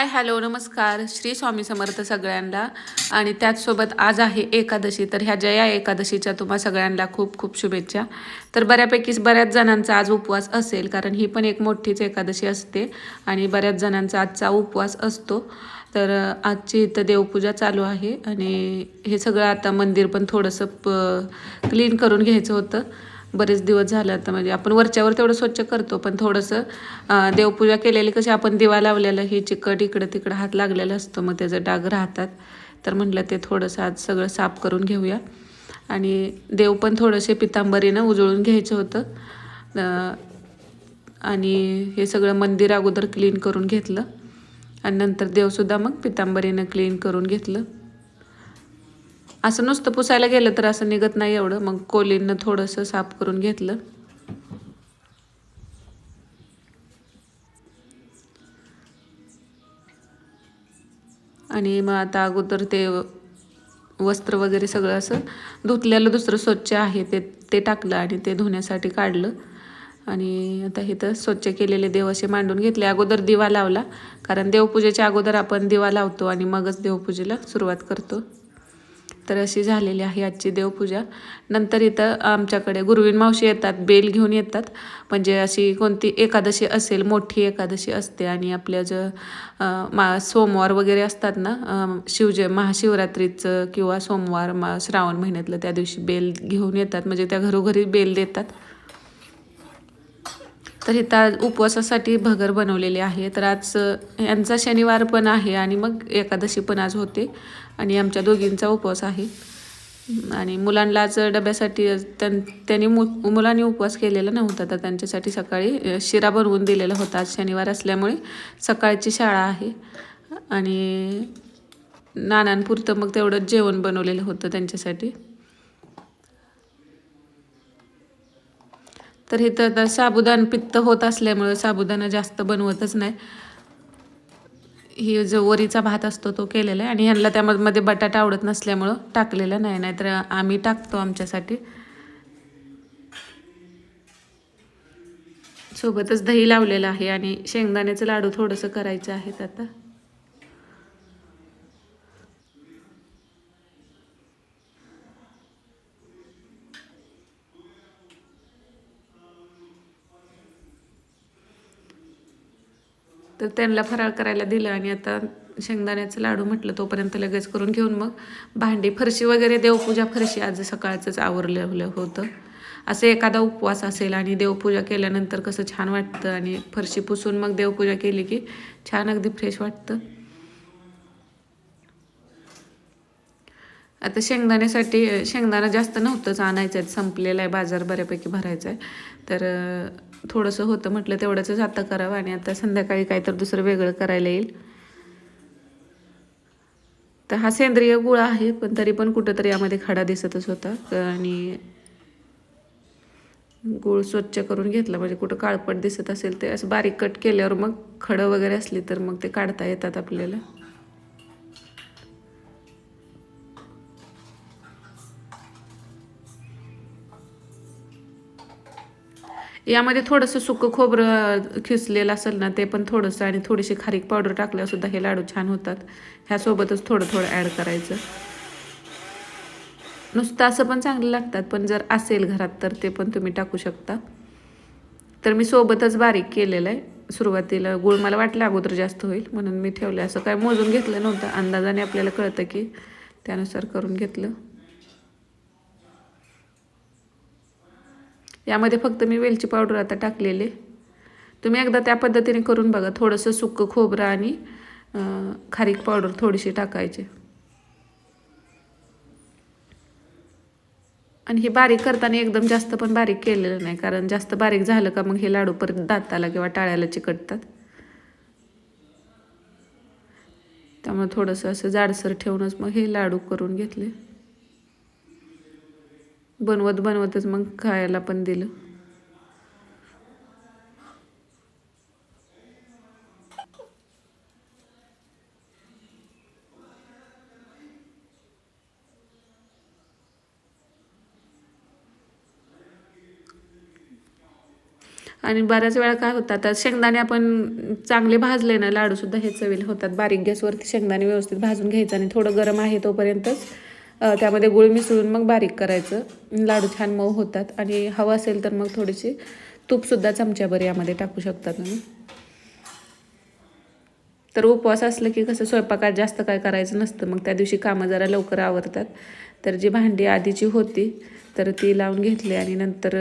Hi hello नमस्कार. श्री स्वामी समर्थ सगळ्यांना. आणि त्याचसोबत आज आहे एकादशी तर ह्या जया एकादशीच्या तुम्हा सगळ्यांना खूप खूप शुभेच्छा. तर बऱ्यापैकी बऱ्याच जणांचा आज उपवास असेल कारण ही पण एक मोठीच एकादशी असते आणि बऱ्याच जणांचा आजचा उपवास असतो. तर आजची इथं देवपूजा चालू आहे आणि हे सगळं आता मंदिर पण थोडंसं प क्लीन करून घ्यायचं होतं. बरेच दिवस झालं आता म्हणजे आपण वरच्यावर तेवढं स्वच्छ करतो पण थोडंसं देवपूजा केलेली कशी आपण दिवा लावलेलं हे चिकट इकडं तिकडं हात लागलेला असतो मग त्याचं डाग राहतात. तर म्हटलं ते थोडंसं आज सगळं साफ करून घेऊया. आणि देव पण थोडंसे पितांबरीनं उजळून घ्यायचं होतं. आणि हे सगळं मंदिर अगोदर क्लीन करून घेतलं. आणि नंतर देवसुद्धा मग पितांबरीनं क्लीन करून घेतलं. असं नुसतं पुसायला गेलं तर असं निघत नाही एवढं. मग कोलीनं थोडंसं साफ करून घेतलं. आणि मग आता अगोदर ते वस्त्र वगैरे सगळं असं धुतलेलं दुसरं स्वच्छ आहे ते ते टाकलं आणि ते धुण्यासाठी काढलं. आणि आता इथं स्वच्छ केलेले देव असे मांडून घेतले. अगोदर दिवा लावला कारण देवपूजेच्या अगोदर आपण दिवा लावतो आणि मगच देवपूजेला सुरुवात करतो. तर अशी झालेली आहे आजची देवपूजा. नंतर इथं आमच्याकडे गुरुवीन मावशी येतात बेल घेऊन येतात. म्हणजे अशी कोणती एकादशी असेल मोठी एकादशी असते आणि आपल्या ज मा सोमवार वगैरे असतात ना शिवजय महाशिवरात्रीचं किंवा सोमवार मा श्रावण महिन्यातलं त्या दिवशी बेल घेऊन येतात. म्हणजे त्या घरोघरी बेल देतात. तर इथं आज उपवासासाठी भगर बनवलेले आहे. तर आज यांचा शनिवार पण आहे आणि मग एकादशी पण आज होते. आणि आमच्या दोघींचा उपवास आहे. आणि मुलांनाच डब्यासाठी त्यां त्यांनी मु मुलांनी उपवास केलेला नव्हता तर त्यांच्यासाठी सकाळी शिरा बनवून दिलेला होता. आज शनिवार असल्यामुळे सकाळची शाळा आहे. आणि नानांपुरतं मग तेवढं जेवण बनवलेलं होतं त्यांच्यासाठी. तर हे आता साबुदाण पित्त होत असल्यामुळं साबुदाणा जास्त बनवतच नाही. ही जो वरीचा भात असतो तो केलेला आहे आणि ह्यांना त्यामध्ये बटाटा आवडत नसल्यामुळं टाकलेला नाही नाहीतर आम्ही टाकतो आमच्यासाठी. सोबतच दही लावलेलं आहे आणि शेंगदाण्याचं लाडू थोडंसं करायचं आहेत आता. तर त्यांना फराळ करायला दिलं आणि आता शेंगदाण्याचं लाडू म्हटलं तोपर्यंत लगेच करून घेऊन मग भांडी फरशी वगैरे देवपूजा फरशी आज सकाळचंच आवरलेलं होतं. असं एखादा उपवास असेल आणि देवपूजा केल्यानंतर कसं छान वाटतं आणि फरशी पुसून मग देवपूजा केली की छान अगदी फ्रेश वाटतं. आता शेंगदाण्यासाठी शेंगदाणा जास्त नव्हतंच आणायचं आहे संपलेला आहे बाजार बऱ्यापैकी भरायचा आहे. तर थोडंसं होतं म्हटलं तेवढंच आता करावं आणि आता संध्याकाळी काय तर दुसरं वेगळं करायला येईल. तर हा सेंद्रिय गुळ आहे पण तरी पण कुठंतरी यामध्ये खडा दिसतच होता. आणि गुळ स्वच्छ करून घेतला म्हणजे कुठं काळपट दिसत असेल ते असं बारीक कट केल्यावर मग खडं वगैरे असली तर मग ते काढता येतात आपल्याला. यामध्ये थोडंसं सुकं खोबरं खिसलेलं असेल ना ते पण थोडंसं आणि थोडीशी खारीक पावडर टाकल्यावरसुद्धा हे लाडू छान होतात. ह्यासोबतच थोडं थोडं ॲड करायचं. नुसतं असं पण चांगलं लागतात पण जर असेल घरात तर ते पण तुम्ही टाकू शकता. तर मी सोबतच बारीक केलेलं आहे सुरुवातीला गुळ मला वाटलं अगोदर जास्त होईल म्हणून मी ठेवलं असं काय मोजून घेतलं नव्हतं. अंदाजाने आपल्याला कळतं की त्यानुसार करून घेतलं. यामध्ये फक्त मी वेलची पावडर आता टाकलेले. तुम्ही एकदा त्या पद्धतीने करून बघा. थोडंसं सुकं खोबरं आणि खारीक पावडर थोडीशी टाकायची. आणि हे बारीक करताना एकदम जास्त पण बारीक केलेलं नाही कारण जास्त बारीक झालं का मग हे लाडू परत दाताला किंवा टाळ्याला चिकटतात. त्यामुळे थोडंसं असं जाडसर ठेवूनच मग हे लाडू करून घेतले. बनवत बनवतच मग खायला पण दिलं. आणि बऱ्याच वेळा काय होतं आता शेंगदाणे आपण चांगले भाजले ना लाडूसुद्धा हे चवील होतात. बारीक गॅसवरती शेंगदाणे व्यवस्थित भाजून घ्यायचं आणि थोडं गरम आहे तोपर्यंतच त्यामध्ये गुळ मिसळून मग बारीक करायचं. लाडू छान मऊ होतात आणि हवं असेल तर मग थोडीशी तूपसुद्धा चमच्याभर यामध्ये टाकू शकता तुम्ही. तर उपवास असलं की कसं स्वयंपाकात जास्त काय करायचं नसतं. मग त्या दिवशी कामं जरा लवकर आवरतात. तर जी भांडी आधीची होती तर ती लावून घेतली आणि नंतर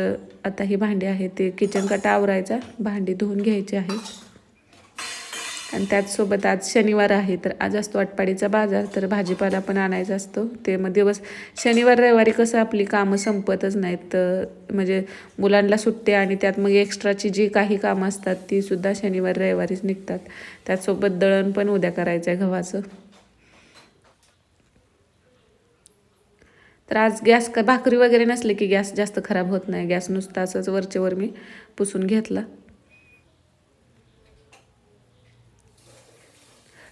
आता ही भांडी आहे ते किचन कटा आवरायचा. भांडी धुवून घ्यायची आहे आणि त्याचसोबत आज शनिवार आहे तर आज असतो आटपाडीचा बाजार तर भाजीपाला पण आणायचा असतो. ते मग दिवस शनिवार रविवारी कसं आपली कामं संपतच नाहीत. तर म्हणजे मुलांना सुट्टे आणि त्यात मग एक्स्ट्राची जी काही कामं असतात ती सुद्धा शनिवार रविवारीच निघतात. त्याचसोबत दळण पण उद्या करायचं आहे गव्हाचं. तर आज गॅस का भाकरी वगैरे नसले की गॅस जास्त खराब होत नाही. गॅस नुसता असंच वरचेवर मी पुसून घेतला.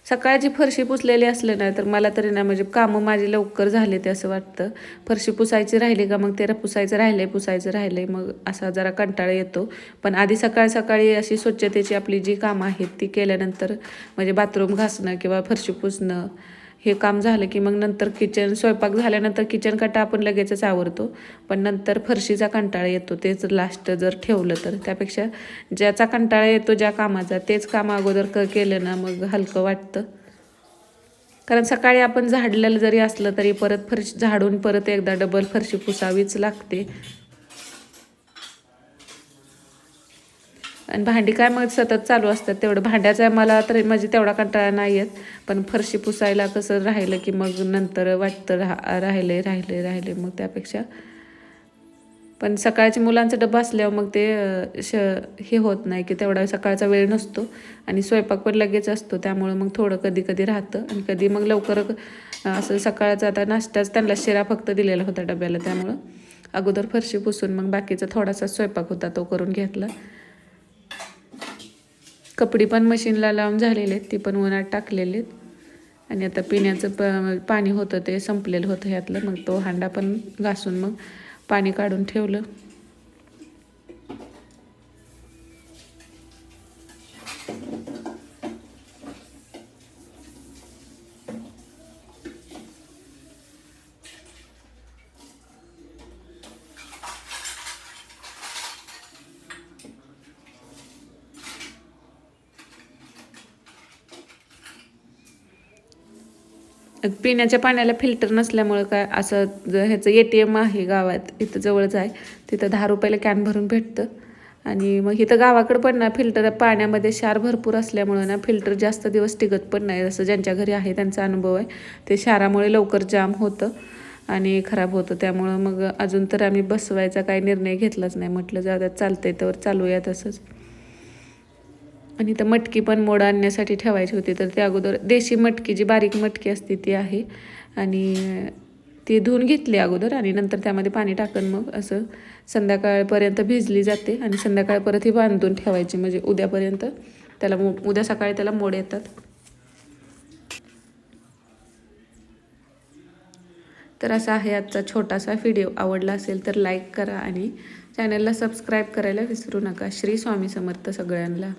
सकाळची फरशी पुसलेली असले नाही तर मला तरी ना म्हणजे कामं माझी लवकर झाले ते असं वाटतं. फरशी पुसायची राहिली का मग ते पुसायचं राहिलंय पुसायचं राहिलंय मग असा जरा कंटाळा येतो. पण आधी सकाळ सकाळी अशी स्वच्छतेची आपली जी कामं आहेत ती केल्यानंतर म्हणजे बाथरूम घासणं किंवा फरशी पुसणं हे काम झालं की मग नंतर किचन स्वयंपाक झाल्यानंतर किचन कटा आपण लगेचच आवरतो. पण नंतर फरशीचा कंटाळा येतो तेच लास्ट जर ठेवलं तर. त्यापेक्षा ज्याचा कंटाळा येतो ज्या कामाचा तेच काम अगोदर क केलं ना मग हलकं वाटतं. कारण सकाळी आपण झाडलेलं जरी असलं तरी परत फरशी झाडून परत एकदा डबल फरशी पुसावीच लागते. आणि भांडी काय मग सतत चालू असतात तेवढं भांड्याचा मला तर म्हणजे तेवढा कंटाळा नाही येत. पण फरशी पुसायला कसं राहिलं की मग नंतर वाटतं राह राहिले राहिले राहिले मग त्यापेक्षा. पण सकाळच्या मुलांचा डबा असल्यावर मग ते श हे होत नाही की तेवढा सकाळचा वेळ नसतो. आणि स्वयंपाक पण लगेच असतो त्यामुळं मग थोडं कधी कधी राहतं. आणि कधी मग लवकर असं सकाळचा आता नाश्ताच त्यांना शिरा फक्त दिलेला होता डब्याला त्यामुळं अगोदर फरशी पुसून मग बाकीचा थोडासा स्वयंपाक होता तो करून घेतला. कपडे पण मशीनला लावून झालेले आहेत ती पण उन्हात टाकलेले आहेत. आणि आता पिण्याचं प पाणी होतं ते संपलेलं होतं ह्यातलं मग तो हांडा पण घासून मग पाणी काढून ठेवलं. पिण्याच्या पाण्याला फिल्टर नसल्यामुळं काय असं ह्याचं ए टी एम आहे गावात इथं जवळच आहे. तिथं दहा रुपयाला कॅन भरून भेटतं. आणि मग इथं गावाकडं पण ना फिल्टर पाण्यामध्ये क्षार भरपूर असल्यामुळं ना फिल्टर जास्त दिवस टिकत पण नाही. जसं ज्यांच्या घरी आहे त्यांचा अनुभव आहे. ते क्षारामुळे लवकर जाम होतं आणि खराब होतं. त्यामुळं मग अजून तर आम्ही बसवायचा काही निर्णय घेतलाच नाही. म्हटलं जाऊ द्या चालतंय तर चालूया तसंच. आणि तर मटकी पण मोड आणण्यासाठी ठेवायची होती. तर त्या अगोदर देशी मटकी जी बारीक मटकी असते ती आहे. आणि ती धुवून घेतली अगोदर आणि नंतर त्यामध्ये पाणी टाकून मग असं संध्याकाळपर्यंत भिजली जाते. आणि संध्याकाळ परत ही बांधून ठेवायची. म्हणजे उद्यापर्यंत त्याला मो उद्या सकाळी त्याला मोड येतात. तर असा आहे आजचा छोटासा व्हिडिओ. आवडला असेल तर लाईक करा आणि चॅनलला सबस्क्राईब करायला विसरू नका. श्री स्वामी समर्थ सगळ्यांना.